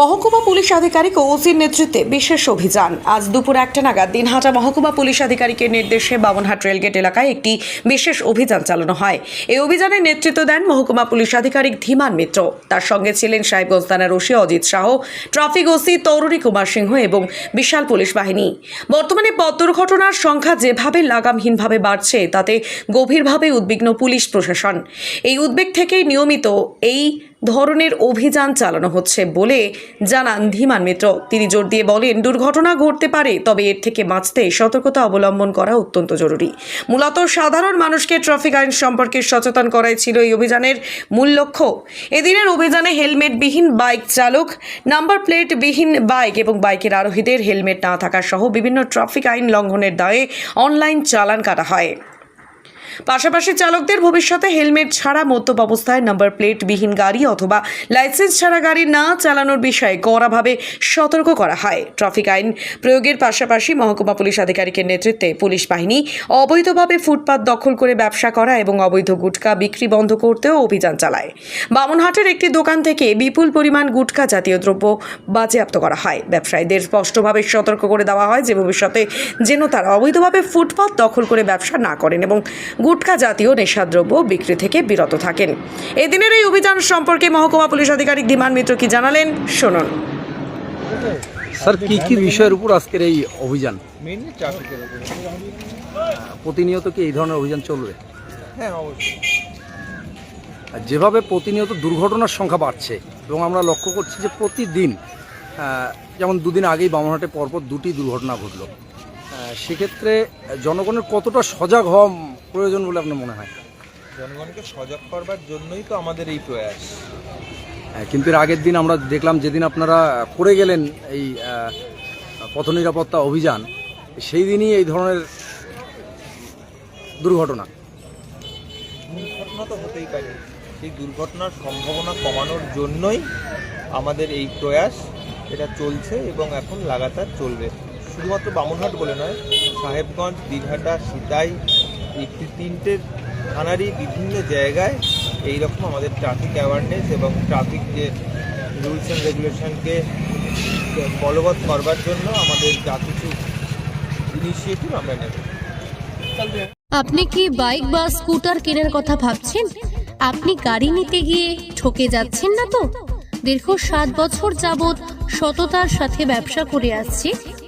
মহকুমা পুলিশ আধিকারিক ও ওসির নেতৃত্বে বিশেষ অভিযান। আজ দুপুর একটা নাগাদ দিনহাটা মহকুমা পুলিশ আধিকারিকের নির্দেশে বামনহাট রেলগেট এলাকায় একটি বিশেষ অভিযান চালানো হয়। এই অভিযানের নেতৃত্ব দেন মহকুমা পুলিশ আধিকারিক ধীমান মিত্র। তার সঙ্গে ছিলেন সাহেবগঞ্জ থানার OC Ajit Shah, traffic OC Taruni Kumar Singh এবং বিশাল পুলিশ বাহিনী। বর্তমানে পথ দুর্ঘটনার সংখ্যা যেভাবে লাগামহীনভাবে বাড়ছে, তাতে গভীরভাবে উদ্বিগ্ন পুলিশ প্রশাসন। এই উদ্বেগ থেকেই নিয়মিত এই ধরনের অভিযান চালানো হচ্ছে বলে জানান ধীমান মিত্র। তিনি জোর দিয়ে বলেন, দুর্ঘটনা ঘটতে পারে, তবে এর থেকে বাঁচতে সতর্কতা অবলম্বন করা অত্যন্ত জরুরি। মূলত সাধারণ মানুষকে ট্রাফিক আইন সম্পর্কে সচেতন করাই ছিল এই অভিযানের মূল লক্ষ্য। এদিনের অভিযানে হেলমেটবিহীন বাইক চালক, নাম্বার প্লেট বিহীন বাইক এবং বাইকের আরোহীদের হেলমেট না থাকা সহ বিভিন্ন ট্রাফিক আইন লঙ্ঘনের দায়ে অনলাইন চালান কাটা হয়। পাশাপাশি চালকদের ভবিষ্যতে হেলমেট ছাড়া মদ্যপ অবস্থায় নাম্বার প্লেট বিহীন গাড়ি অথবা লাইসেন্স ছাড়া গাড়ি না চালানোর বিষয়ে কড়াভাবে সতর্ক করা হয়। ট্রাফিক আইন প্রয়োগের পাশাপাশি মহকুমা পুলিশ আধিকারিকের নেতৃত্বে পুলিশ বাহিনী অবৈধভাবে ফুটপাত দখল করে ব্যবসা করা এবং অবৈধ গুটকা বিক্রি বন্ধ করতেও অভিযান চালায়। বামনহাটের একটি দোকান থেকে বিপুল পরিমাণ গুটকা জাতীয় দ্রব্য বাজেয়াপ্ত করা হয়। ব্যবসায়ীদের স্পষ্টভাবে সতর্ক করে দেওয়া হয় যে ভবিষ্যতে যেন তারা অবৈধভাবে ফুটপাত দখল করে ব্যবসা না করেন এবং গুটখা জাতীয় নেশাদ্রব্য বিক্রি থেকে বিরত থাকেন। এদিনের এই অভিযান সম্পর্কে মহকুমা পুলিশ আধিকারিক ধীমান মিত্র কি জানালেন শুনুন। স্যার কি কি বিষয়ের উপর আজকের এই অভিযান? প্রতিনিয়ত কি এই ধরনের অভিযান চলবে? হ্যাঁ অবশ্যই। যেভাবে প্রতিনিয়ত দুর্ঘটনার সংখ্যা বাড়ছে এবং আমরা লক্ষ্য করছি যে প্রতিদিন যেমন দুদিন আগেই বামনহাটে পরপর দুটি দুর্ঘটনা ঘটলো। সেক্ষেত্রে জনগণের কতটা সজাগ হওয়া প্রয়োজন বলে আপনার মনে হয়? জনগণকে সজাগ করবার জন্যই তো আমাদের এই প্রয়াস। হ্যাঁ, কিন্তু এর আগের দিন আমরা দেখলাম যেদিন আপনারা করে গেলেন এই পথ নিরাপত্তা অভিযান সেই দিনই এই ধরনের দুর্ঘটনা। দুর্ঘটনা তো হতেই পারে। সেই দুর্ঘটনার সম্ভাবনা কমানোর জন্যই আমাদের এই প্রয়াস এটা চলছে এবং এখন লাগাতার চলবে। শুধুমাত্র বামনহাট বলে নয়, সাহেবগঞ্জ, দিনহাটা, সিতাই তিনটে থানারই বিভিন্ন জায়গায় এই রকম আমাদের ট্রাফিক অ্যাওয়ারনেস এবং ট্রাফিক যে রুলস অ্যান্ড রেগুলেশনকে বলবৎ করবার জন্য আমাদের যা কিছু ইনিশিয়েটিভ আমরা নেব। আপনি কি বাইক বা স্কুটার কেনার কথা ভাবছেন? আপনি গাড়ি নিতে গিয়ে ঠকে যাচ্ছেন না তো? দীর্ঘ সাত বছর যাবৎ সততার সাথে ব্যবসা করে আসছে